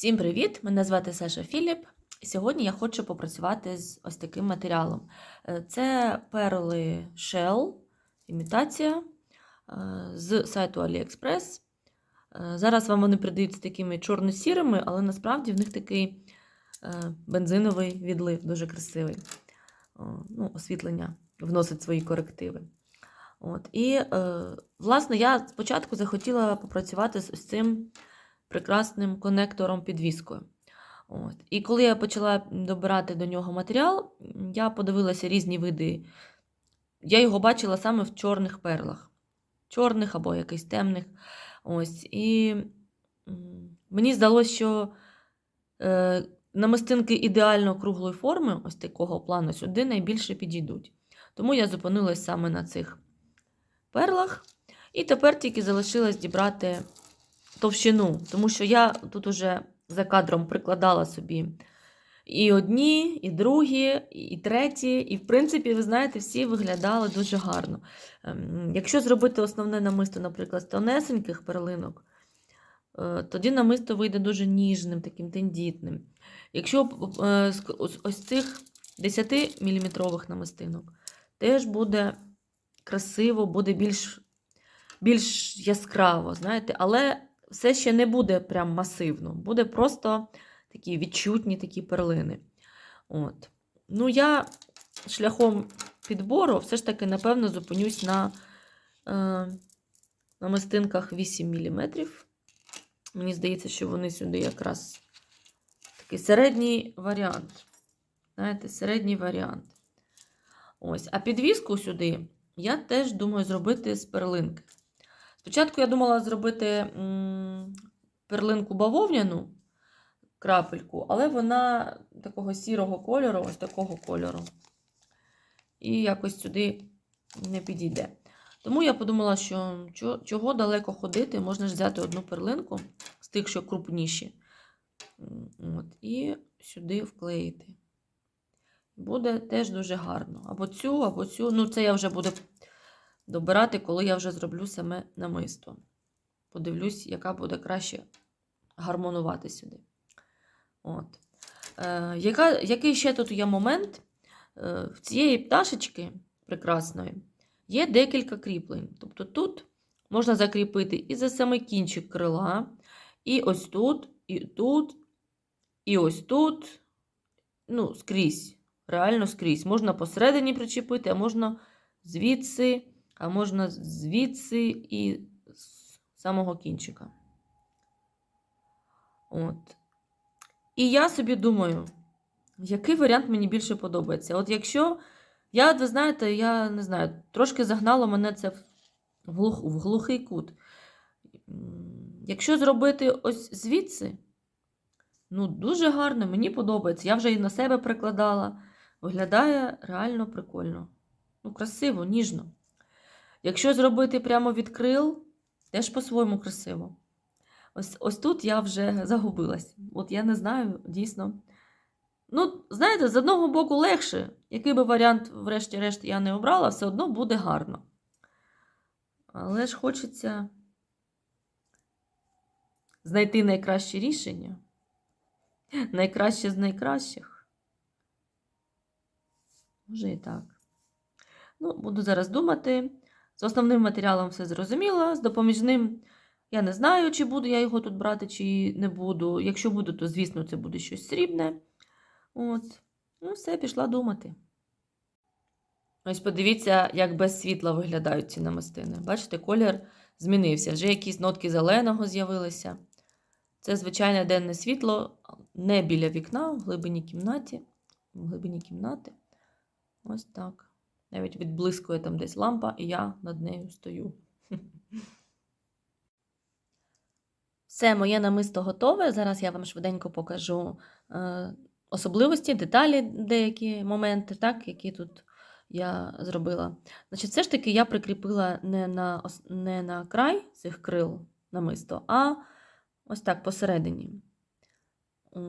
Всім привіт! Мене звати Саша Філіп. Сьогодні я хочу попрацювати з ось таким матеріалом. Е, Це перли Shell, імітація е, з сайту AliExpress. Е, Зараз вам вони продаються такими чорно-сірими, але насправді в них такий бензиновий відлив, дуже красивий. Ну, Освітлення вносить свої корективи. От. І, власне, я спочатку захотіла попрацювати з ось цим прекрасним конектором підвіскою. От. І коли я почала добирати до нього матеріал, я подивилася різні види. Я його бачила саме в чорних перлах, чорних або якихось темних. Ось. І мені здалося, що е, намистинки ідеально круглої форми, ось такого плану, сюди найбільше підійдуть. Тому я зупинилась саме на цих перлах. І тепер тільки залишилось дібрати товщину, тому що я тут уже за кадром прикладала собі і одні, і другі, і треті. І, в принципі, ви знаєте, всі виглядали дуже гарно. Ем, Якщо зробити основне намисто, наприклад, з тонесеньких перлинок, е, тоді намисто вийде дуже ніжним, таким тендітним. Якщо е, ось цих 10-мм намистинок, теж буде красиво, буде більш, більш яскраво, знаєте, але все ще не буде прям масивно, буде просто такі відчутні такі перлини. От. Ну, я шляхом підбору все ж таки, напевно, зупинюсь на, е, на мистинках 8 мм. Мені здається, що вони сюди якраз такий середній варіант. Знаєте, середній варіант. Ось. А підвіску сюди я теж думаю зробити з перлинки. Спочатку я думала зробити перлинку бавовняну, крапельку, але вона такого сірого кольору, ось такого кольору. І якось сюди не підійде. Тому я подумала, що чого далеко ходити, можна ж взяти одну перлинку з тих, що крупніші. От, і сюди вклеїти. Буде теж дуже гарно. Або цю, або цю. Ну, це я вже буду добирати, коли я вже зроблю саме намисто. Подивлюсь, яка буде краще гармонувати сюди. От. Е, яка, який ще тут є момент? Е, в цієї пташечки прекрасної є декілька кріплень. Тобто тут можна закріпити і за самий кінчик крила, і ось тут, і тут, і ось тут. Ну, скрізь. Реально скрізь. Можна посередині причепити, а можна звідси, а можна звідси і з самого кінчика. От. І я собі думаю, який варіант мені більше подобається. От якщо я, ви знаєте, я не знаю, трошки загнало мене це в, глух, в глухий кут. Якщо зробити ось звідси, ну, дуже гарно, мені подобається. Я вже і на себе прикладала. Виглядає реально прикольно. Ну, красиво, ніжно. Якщо зробити прямо від крил, теж по-своєму красиво. Ось, ось тут я вже загубилась. От я не знаю, дійсно. Ну, знаєте, з одного боку легше, який би варіант, врешті-решт, я не обрала, все одно буде гарно. Але ж хочеться знайти найкраще рішення. Найкраще з найкращих. Може і так. Ну, буду зараз думати. З основним матеріалом все зрозуміло. З допоміжним я не знаю, чи буду я його тут брати, чи не буду. Якщо буду, то, звісно, це буде щось срібне. От. Ну, все, пішла думати. Ось подивіться, як без світла виглядають ці намистини. Бачите, колір змінився. Вже якісь нотки зеленого з'явилися. Це звичайне денне світло, не біля вікна, в глибині кімнаті. В глибині кімнати. Ось так. Навіть відблискує там десь лампа, і я над нею стою. Все, моє намисто готове. Зараз я вам швиденько покажу е, особливості, деталі, деякі моменти, так, які тут я зробила. Значить, все ж таки я прикріпила не на, не на край цих крил намисто, а ось так посередині.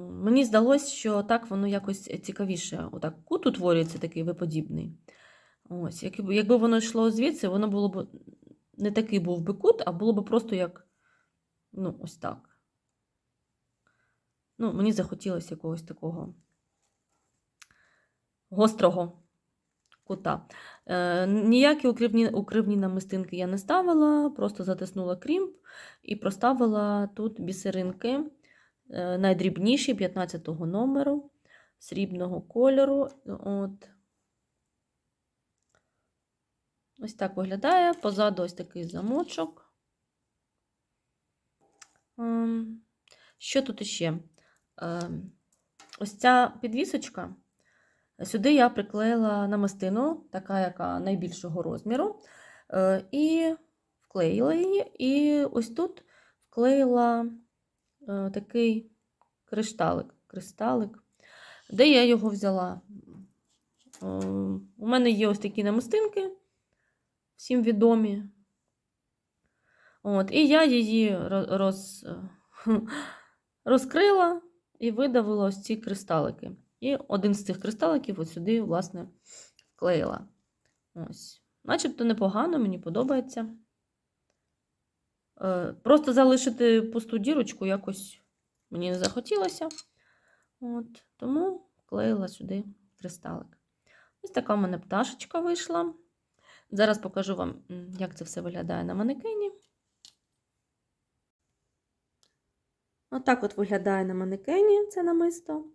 Мені здалося, що так воно якось цікавіше. Отак кут утворюється такий виподібний. Ось, якби, воно йшло звідси, воно було б не такий був би кут, а було б просто як, ну, ось так. Ну, мені захотілося якогось такого гострого кута. Е, ніякі укривні, укривні намистинки я не ставила, просто затиснула крімп і проставила тут бісеринки е, найдрібніші 15 номеру срібного кольору. От. Ось так виглядає. Позаду ось такий замочок. Ем, Що тут іще? Ем, Ось ця підвісочка. Сюди я приклеїла намистину, така, яка найбільшого розміру, е, і вклеїла її. І ось тут вклеїла е, такий кришталик. кристалик. Де я його взяла? Е, У мене є ось такі намистинки, всім відомі. От, і я її роз, роз, розкрила і видавила ось ці кристалики. І один з цих кристаликів от сюди, власне, вклеїла. Ось. Начебто непогано, мені подобається. Е, Просто залишити пусту дірочку якось мені не захотілося. От, Тому вклеїла сюди кристалик. Ось така в мене пташечка вийшла. Зараз покажу вам, як це все виглядає на манекені. Отак от виглядає на манекені це намисто.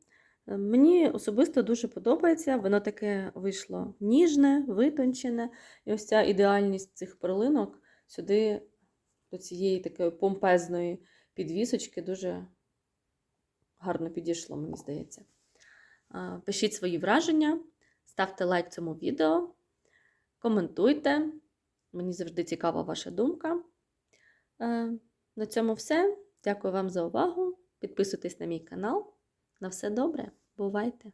Е, Мені особисто дуже подобається, воно таке вийшло ніжне, витончене. І ось ця ідеальність цих перлинок сюди, до цієї такої помпезної підвісочки, дуже гарно підійшло, мені здається. Пишіть свої враження, ставте лайк цьому відео, коментуйте. Мені завжди цікава ваша думка. Е, На цьому все. Дякую вам за увагу. Підписуйтесь на мій канал. На все добре. Бувайте!